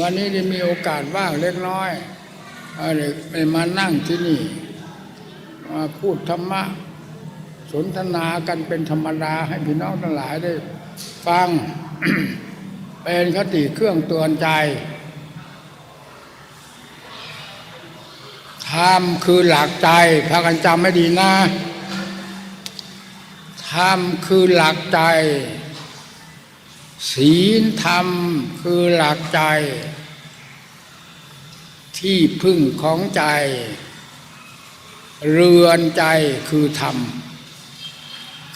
วันนี้ได้มีโอกาสว่างเล็กน้อยเอาเลยได้มานั่งที่นี่มาพูดธรรมะ สนทนากันเป็นธรรมดาให้พี่น้องทั้งหลายได้ฟัง เป็นคติเครื่องเตือนใจธรรมคือหลักใจพากันจำไม่ดีนะธรรมคือหลักใจ ศีลธรรมคือหลักใจ ที่พึ่งของใจ เรือนใจคือธรรม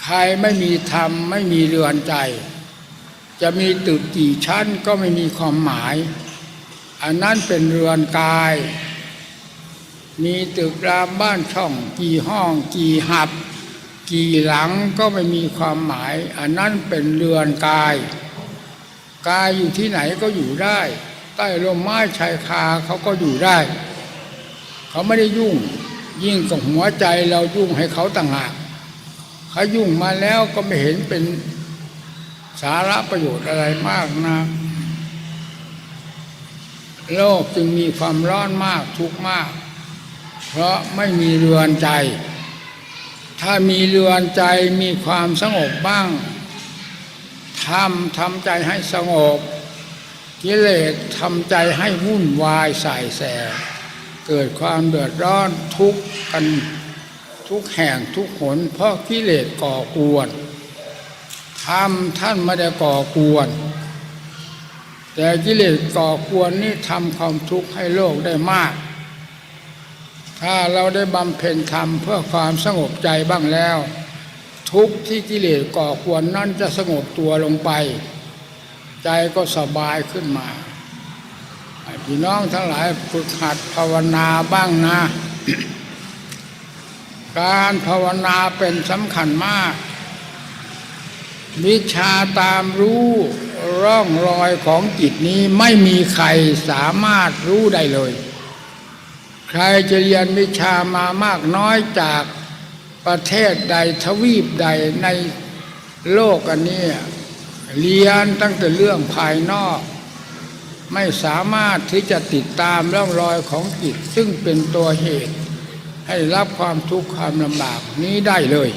ใครไม่มีธรรมไม่มีเรือนใจ จะมีตึกกี่ชั้นก็ไม่มีความหมาย อันนั้นเป็นเรือนกาย มีตึกรามบ้านช่องกี่ห้องกี่หับกี่หลังก็ไม่มีความหมาย อันนั้นเป็นเรือนกาย กายอยู่ที่ไหนก็อยู่ได้ ใต้ร่มไม้ชายคาเขาก็อยู่ได้ เขาไม่ได้ยุ่ง ยิ่งกับหัวใจเรายุ่งให้เขาต่างหากเขายุ่งมาแล้วก็ไม่เห็นเป็นสาระประโยชน์อะไรมากนะโลกจึงมีความร้อนมากทุกมาก เพราะไม่มีเรือนใจ ถ้ามีเรือนใจมีความสงบบ้าง ทำทำใจให้สงบ กิเลสทำใจให้วุ่นวายใส่แส เกิดความเดือดร้อนทุกข์กันทุกแห่งทุกหน เพราะกิเลสก่อกวนทำท่านไม่ได้ก่อกวน แต่กิเลสก่อกวนนี่ทำความทุกข์ให้โลกได้มาก ถ้าเราได้บำเพ็ญธรรมเพื่อความสงบใจบ้างแล้ว ทุกข์ที่กิเลสก่อกวนนั่นจะสงบตัวลงไป ใจก็สบายขึ้นมาพี่น้องทั้งหลายฝึกหัดภาวนาบ้างนะการภาวนาเป็นสำคัญมาก วิชาตามรู้ร่องรอยของจิตนี้ไม่มีใครสามารถรู้ได้เลย ใครจะเรียนวิชามามากน้อยจาก ประเทศใดทวีปใดในโลกอันนี้เรียนตั้งแต่เรื่องภายนอก ไม่สามารถที่จะติดตามร่องรอยของจิตซึ่งเป็นตัวเหตุ ให้รับความทุกข์ความลำบากนี้ได้เลย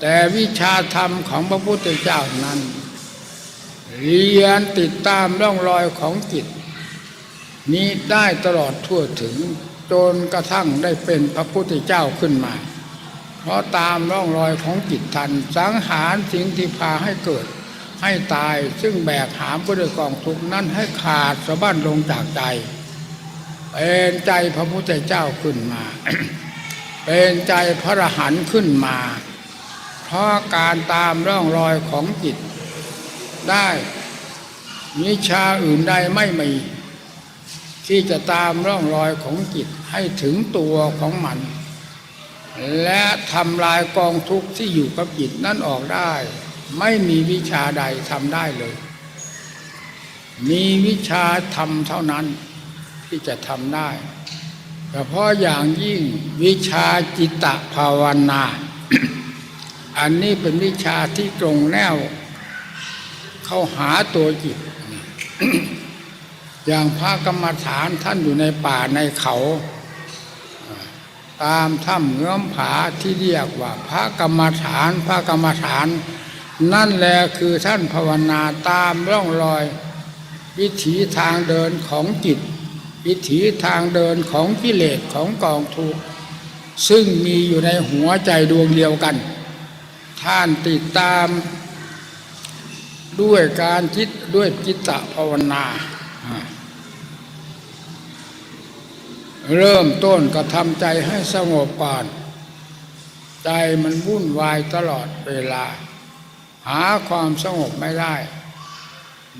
แต่วิชาธรรมของพระพุทธเจ้านั้น เรียนติดตามร่องรอยของจิต นี้ได้ตลอดทั่วถึงจนกระทั่งได้เป็นพระพุทธเจ้าขึ้นมา เพราะตามร่องรอยของจิตทัน สังหารสิ่งที่พาให้เกิด ให้ตายซึ่งแบกหามไปด้วยกองทุกนั้นให้ขาดสะบั้นลงจากใจ เป็นใจพระพุทธเจ้าขึ้นมา เป็นใจพระอรหันต์ขึ้นมา เพราะการตามร่องรอยของจิต ได้วิชาอื่นใดไม่มีที่จะตามร่องรอยของจิตให้ถึงตัวของมัน และทำลายกองทุกข์ที่อยู่กับจิตนั้นออกได้ ไม่มีวิชาใดทำได้เลย มีวิชาธรรมเท่านั้นที่จะทำได้เฉพาะอย่างยิ่งวิชาจิตตภาวนา อันนี้เป็นวิชาที่ตรงแนว เข้าหาตัวจิต อย่างพระกรรมฐานท่านอยู่ในป่าในเขา ตามถ้ำเงื้อมผาที่เรียกว่าพระกรรมฐานพระกรรมฐาน นั่นแหละคือท่านภาวนาตามร่องรอย วิถีทางเดินของจิต วิถีทางเดินของกิเลสของกองทุกข์ซึ่งมีอยู่ในหัวใจดวงเดียวกัน ท่านติดตามด้วยการคิดด้วยจิตตภาวนา เริ่มต้นก็ทำใจให้สงบก่อน ใจมันวุ่นวายตลอดเวลา หาความสงบไม่ได้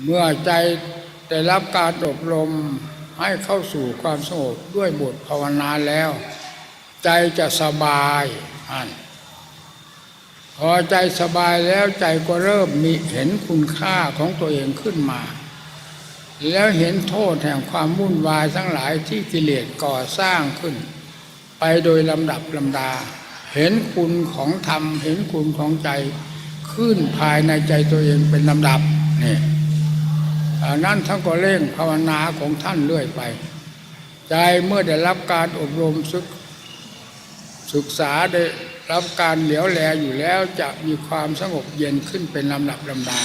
เมื่อใจได้รับการอบรมให้เข้าสู่ความสงบด้วยบทภาวนาแล้ว ใจจะสบายอันพอใจสบายแล้วใจก็เริ่มมีเห็นคุณค่าของตัวเองขึ้นมา แล้วเห็นโทษแห่งความวุ่นวายทั้งหลายที่กิเลสก่อสร้างขึ้น ไปโดยลำดับลำดา เห็นคุณของธรรม เห็นคุณของใจ ขึ้นภายในใจตัวเองเป็นลำดับนี่อันนั้นท่านก็เร่งภาวนาของท่านเรื่อยไป ใจเมื่อได้รับการอบรมศึกศึกษาได้รับการเหลียวแลอยู่แล้วจะมีความสงบเย็นขึ้นเป็นลำดับลำดา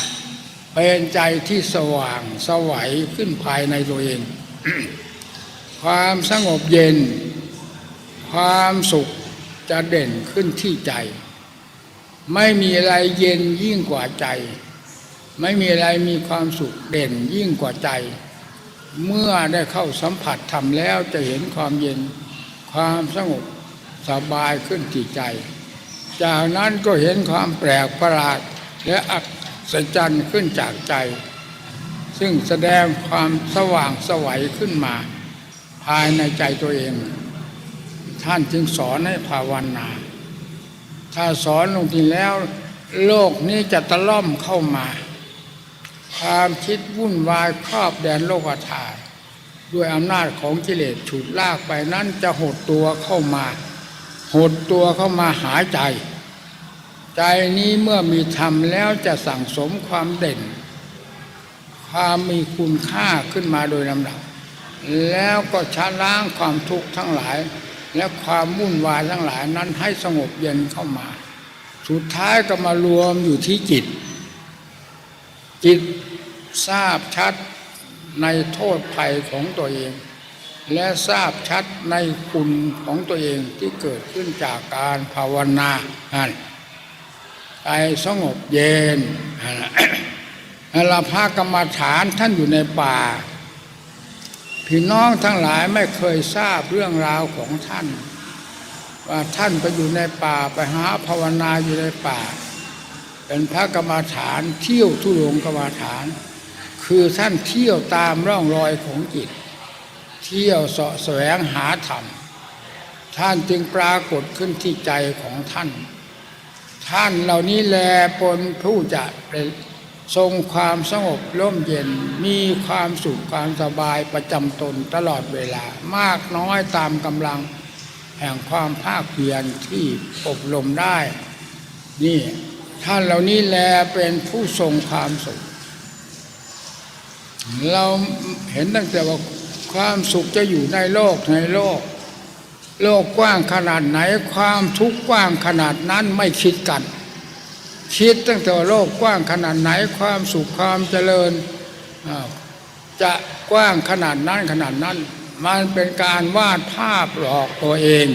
เป็นใจที่สว่างสวัยขึ้นภายในตัวเอง ความสงบเย็น ความสุขจะเด่นขึ้นที่ใจ ไม่มีอะไรเย็นยิ่งกว่าใจ ไม่มีอะไรมีความสุขเด่นยิ่งกว่าใจ เมื่อได้เข้าสัมผัสทำแล้วจะเห็นความเย็น ความสงบสบายขึ้นที่ใจ จากนั้นก็เห็นความแปลกประหลาดและอั ศจรรย์ขึ้นจากใจ ซึ่งแสดงความสว่างสวัยขึ้นมา ภายในใจตัวเอง ท่านจึงสอนให้ภาวนา ถ้าสอนลงทีแล้ว โลกนี้จะตะล่อมเข้ามา ความคิดวุ่นวายครอบแดนโลกธาตุด้วยอำนาจของกิเลสฉุดลากไปนั้นจะหดตัวเข้ามา หดตัวเข้ามาหายใจ ใจนี้เมื่อมีธรรมแล้วจะสั่งสมความเด่น ความมีคุณค่าขึ้นมาโดยลำดับ แล้วก็ชะล้างความทุกข์ทั้งหลาย และความวุ่นวายทั้งหลายนั้นให้สงบเย็นเข้ามา สุดท้ายก็มารวมอยู่ที่จิต จิตทราบชัดในโทษภัยของตัวเอง และทราบชัดในคุณของตัวเองที่เกิดขึ้นจากการภาวนานั่น ใจสงบเย็นเราพากรรมฐานท่านอยู่ในป่า พี่น้องทั้งหลายไม่เคยทราบเรื่องราวของท่าน ว่าท่านไปอยู่ในป่าไปหาภาวนาอยู่ในป่า เป็นพระกรรมฐานเที่ยวทุดงกรรมฐาน คือท่านเที่ยวตามร่องรอยของจิต เที่ยวเสาะแสวงหาธรรม ท่านจึงปรากฏขึ้นที่ใจของท่าน ท่านเหล่านี้แลปนผู้จะเป็นทรงความสงบร่มเย็นมีความสุขความสบายประจำตนตลอดเวลามากน้อยตามกำลังแห่งความภาคเพียรที่อบรมได้ นี่ท่านเหล่านี้แลเป็นผู้ทรงความสุข เราเห็นตั้งแต่ว่าความสุขจะอยู่ในโลกในโลก โลกกว้างขนาดไหนความทุกข์กว้างขนาดนั้นไม่คิดกัน คิดตั้งแต่โลกกว้างขนาดไหนความสุขความเจริญจะกว้างขนาดนั้นขนาดนั้น มันเป็นการวาดภาพหลอกตัวเอง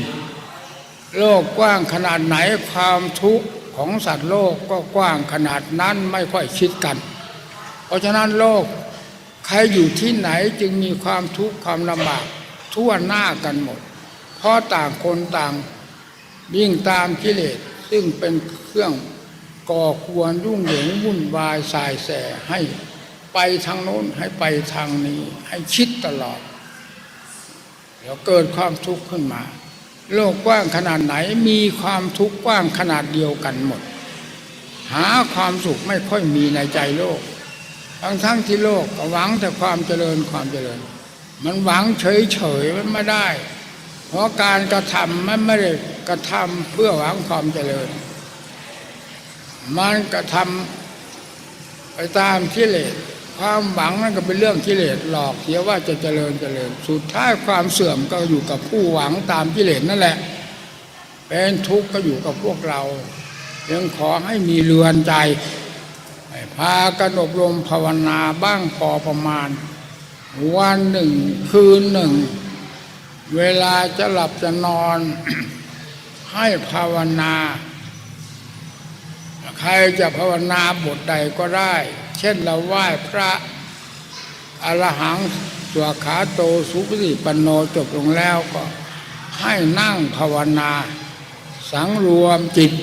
โลกกว้างขนาดไหนความทุกข์ของสัตว์โลกก็กว้างขนาดนั้นไม่ค่อยคิดกัน เพราะฉะนั้นโลกใครอยู่ที่ไหนจึงมีความทุกข์ความลำบากทั่วหน้ากันหมด เพราะต่างคนต่างวิ่งตามกิเลสซึ่งเป็นเครื่องก่อควรยุ่งเหยิงวุ่นวายสายแสให้ไปทางโน้นให้ไปทางนี้ให้คิดตลอดเดี๋ยวเกิดความทุกข์ขึ้นมา โลกกว้างขนาดไหนมีความทุกข์กว้างขนาดเดียวกันหมด หาความสุขไม่ค่อยมีในใจโลกทั้งทั้งที่โลกก็หวังแต่ความเจริญความเจริญ มันหวังเฉยเฉยมันไม่ได้ เพราะการกระทำมันไม่ได้กระทำเพื่อหวังความเจริญ มันกระทำไปตามกิเลสความหวังนั่นก็เป็นเรื่องกิเลสหลอกเสียว่าจะเจริญเจริญ สุดท้ายความเสื่อมก็อยู่กับผู้หวังตามกิเลสนั่นแหละ เป็นทุกข์ก็อยู่กับพวกเรายังขอให้มีเรือนใจพากันอบรมภาวนาบ้างพอประมาณ วันหนึ่งคืนหนึ่ง เวลาจะหลับจะนอน ให้ภาวนา ใครจะภาวนาบทใดก็ได้ เช่นเราไหว้พระอรหังสวขาโตสุปฏิปันโนจบลงแล้วก็ ให้นั่งภาวนา สังรวมจิต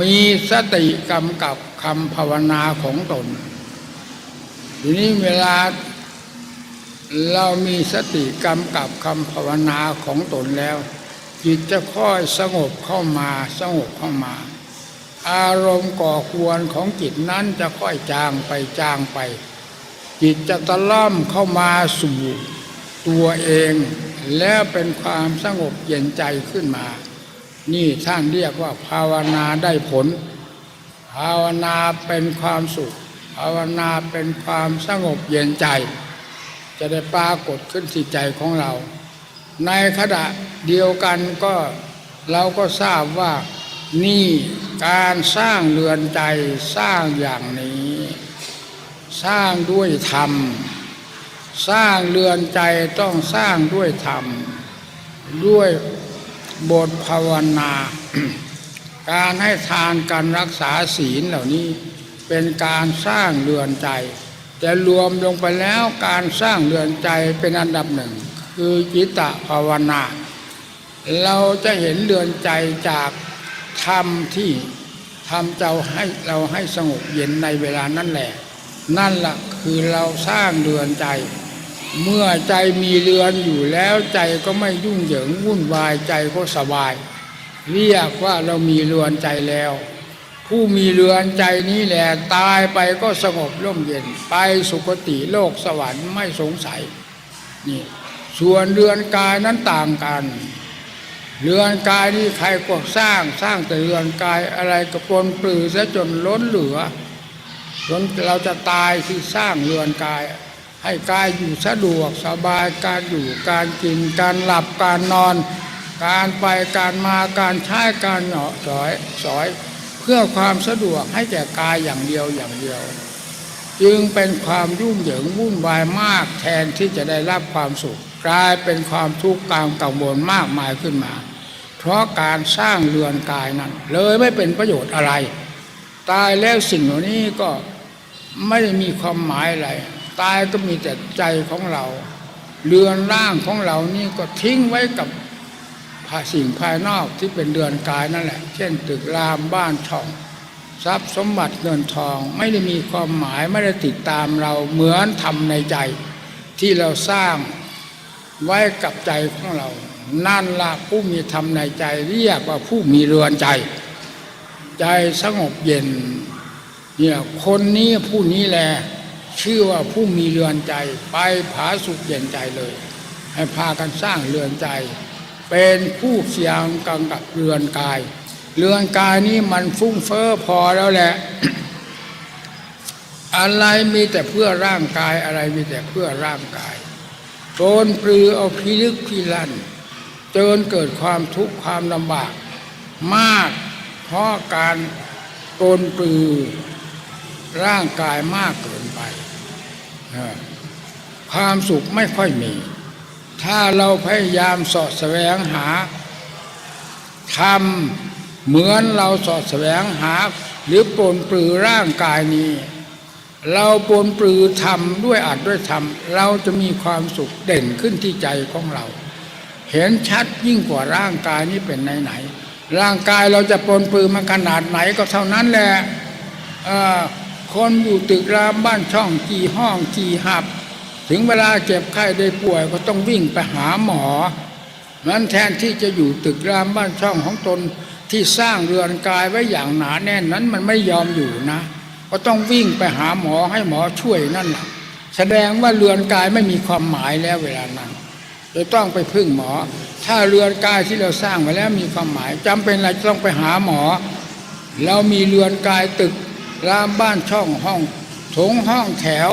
มีสติกำกับคำภาวนาของตน ทีนี้เวลา เรามีสติกำกับคำภาวนาของตนแล้ว จิตจะค่อยสงบเข้ามาสงบเข้ามา อารมณ์ก่อควรของจิตนั้นจะค่อยจางไปจางไป จิตจะตะล่อมเข้ามาสู่ตัวเองแล้วเป็นความสงบเย็นใจขึ้นมา นี่ท่านเรียกว่าภาวนาได้ผล ภาวนาเป็นความสุขภภาวนาเป็นความสงบเย็นใจ จะได้ปรากฏขึ้นที่ใจของเรา ในขณะเดียวกันก็เราก็ทราบว่านี่การสร้างเรือนใจสร้างอย่างนี้ สร้างด้วยธรรม สร้างเรือนใจต้องสร้างด้วยธรรม ด้วยบทภาวนา การให้ทานการรักษาศีลเหล่านี้เป็นการสร้างเรือนใจ แต่รวมลงไปแล้วการสร้างเรือนใจเป็นอันดับหนึ่ง คือจิตตภาวนา เราจะเห็นเรือนใจจากธรรมที่ทำเจ้าให้เราให้สงบเย็นในเวลานั้นแหละ นั่นละ่ะคือเราสร้างเรือนใจ เมื่อใจมีเรือนอยู่แล้วใจก็ไม่ยุ่งเหยิงวุ่นวายใจก็สบาย เรียกว่าเรามีเรือนใจแล้ว ผู้มีเรือนใจนี้แหละตายไปก็สงบร่มเย็นไปสุคติโลกสวรรค์ไม่สงสัยนี่ส่วนเรือนกายนั้นต่างกัน เรือนกายนี่ใครก็สร้างสร้างแต่เรือนกายอะไรก็ปนปลือซะจนล้นเหลือจนเราจะตายที่สร้างเรือนกาย ให้กายอยู่สะดวกสบายการอยู่การกินการหลับการนอน การไปการมาการใช้การเหาะสอยสอย พื่อความสะดวกให้แก่กายอย่างเดียวอย่างเดียว จึงเป็นความยุ่งเหยิงวุ่นวายมากแทนที่จะได้รับความสุข กลายเป็นความทุกข์กางกังวลมากมายขึ้นมา เพราะการสร้างเรือนกายนั้น เลยไม่เป็นประโยชน์อะไร ตายแล้วสิ่งเหล่านี้ก็ไม่ได้มีความหมายอะไร ตายก็มีแต่ใจของเรา เรือนร่างของเรานี่ก็ทิ้งไว้กับ ภาสิ่งภายนอกที่เป็นเรือนกายนั่นแหละ เช่น ตึกรามบ้านช่อง ทรัพย์สมบัติเงินทองไม่ได้มีความหมายไม่ได้ติดตามเราเหมือนทำในใจ ที่เราสร้างไว้กับใจของเรา นั่นละผู้มีธรรมในใจ เรียกว่าผู้มีเรือนใจ ใจสงบเย็นเนี่ยคนนี้ผู้นี้แหละชื่อว่าผู้มีเรือนใจ ไปผาสุขเย็นใจเลย ให้พากันสร้างเรือนใจ เป็นผู้เคียงกันกับเรือนกาย เรือนกายนี้มันฟุ้งเฟ้อพอแล้วแหละ อะไรมีแต่เพื่อร่างกายอะไรมีแต่เพื่อร่างกายโจนปลือเอาพิลึกพิลั่นจนเกิดความทุกข์ความลำบาก มากเพราะการโกนปลือร่างกายมากเกินไป ความสุขไม่ค่อยมี ถ้าเราพยายามสอดแสวงหาทำเหมือนเราสอดแสวงหา หรือปนปลือร่างกายนี้ เราปนปลือทำด้วยอัดด้วยทำเราจะมีความสุขเด่นขึ้นที่ใจของเรา เห็นชัดยิ่งกว่าร่างกายนี้เป็นไหนไหนๆร่างกายเราจะปนปลือมันขนาดไหนก็เท่านั้นแหละคนอยู่ตึกรามบ้านช่องกี่ห้องกี่หับ ถึงเวลาเจ็บไข้ได้ป่วยก็ต้องวิ่งไปหาหมอ นั้นแทนที่จะอยู่ตึกรามบ้านช่องของตนที่สร้างเรือนกายไว้อย่างหนาแน่นนั้นมันไม่ยอมอยู่นะ ก็ต้องวิ่งไปหาหมอให้หมอช่วยนั่นแหละแสดงว่าเรือนกายไม่มีความหมายแล้วเวลานั้นจะต้องไปพึ่งหมอ ถ้าเรือนกายที่เราสร้างไว้แล้วมีความหมายจำเป็นอะไรจะต้องไปหาหมอ เรามีเรือนกายตึกรามบ้านช่องห้องถงห้องแถว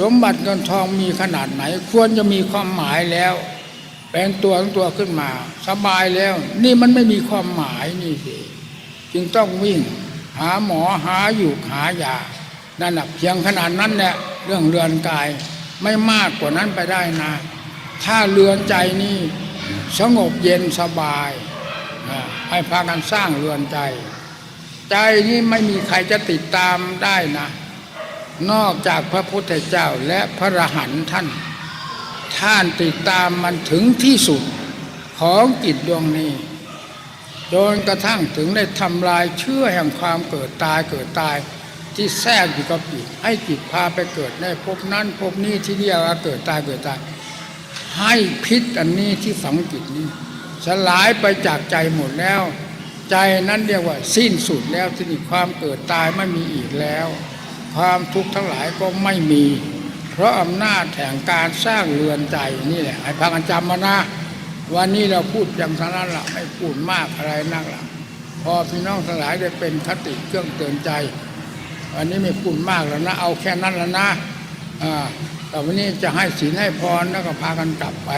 สมบัติเงินทองมีขนาดไหน ควรจะมีความหมายแล้วเป็นตัวของตัวขึ้นมา สบายแล้ว นี่มันไม่มีความหมายนี่สิจึงต้องวิ่ง หาหมอหาอยู่หายานั่นแหะเพียงขนาดนั้นแหละเรื่องเรือนกายไม่มากกว่านั้นไปได้นะ ถ้าเรือนใจนี่สงบเย็นสบายอ่าให้พากันสร้างเรือนใจ ใจนี่ไม่มีใครจะติดตามได้นะ นอกจากพระพุทธเจ้าและพระรหันท่าน ท่านติดตามมันถึงที่สุดของจิตดวงนี้จนกระทั่งถึงได้ทำลายเชื่อแห่งความเกิดตายเกิดตายที่แทรกอยู่กับจิตให้จิตพาไปเกิดในภพนั้นภพนี้ที่เรียกว่าเกิดตายเกิดตาย ให้พิษอันนี้ที่ฝังจิตนี้ สลายไปจากใจหมดแล้ว ใจนั้นเรียกว่าสิ้นสุดแล้วที่นี่ความเกิดตายไม่มีอีกแล้ว ความทุกข์ทั้งหลายก็ไม่มี เพราะอำนาจแห่งการสร้างเรือนใจนี่แหละให้พักกันจำมานะวันนี้เราพูดย่างเท่านั้นละไม่พูดมากอะไรนักละพอพี่น้องทั้งหลายได้เป็นคติเครื่องเตือนใจ วันนี้ไม่พูดมากแล้วนะ เอาแค่นั้นแล้วนะอ่าแต่วันนี้จะให้ศีลให้พรแล้วก็พากันกลับไป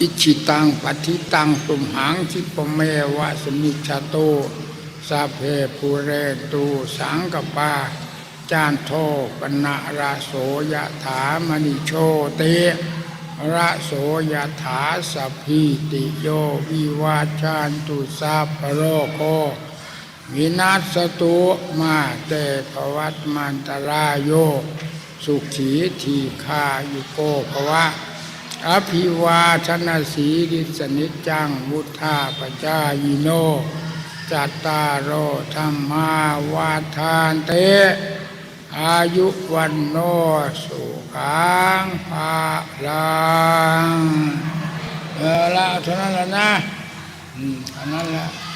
อิชิตังปัฏิตังตุมหังทิปเมวะสมิชาโตสาเพปูเรตูสังกปา จานโทปนะราโสยถามณิโชเตระโสยถาสัพพิติโยวิวาชานตุสัพโรโควินาศตุมาเตภวัตมันตรายโย สุขีทีคายุโกภวะ อภิวาชนะสีดิสนิจจังวุธาปจายโน จัตตารโอธรรมาวาทานเต อายุวันโนสุขังภาลังเออละเท่านั้นแหละนะ อืมเท่านั้นแหละ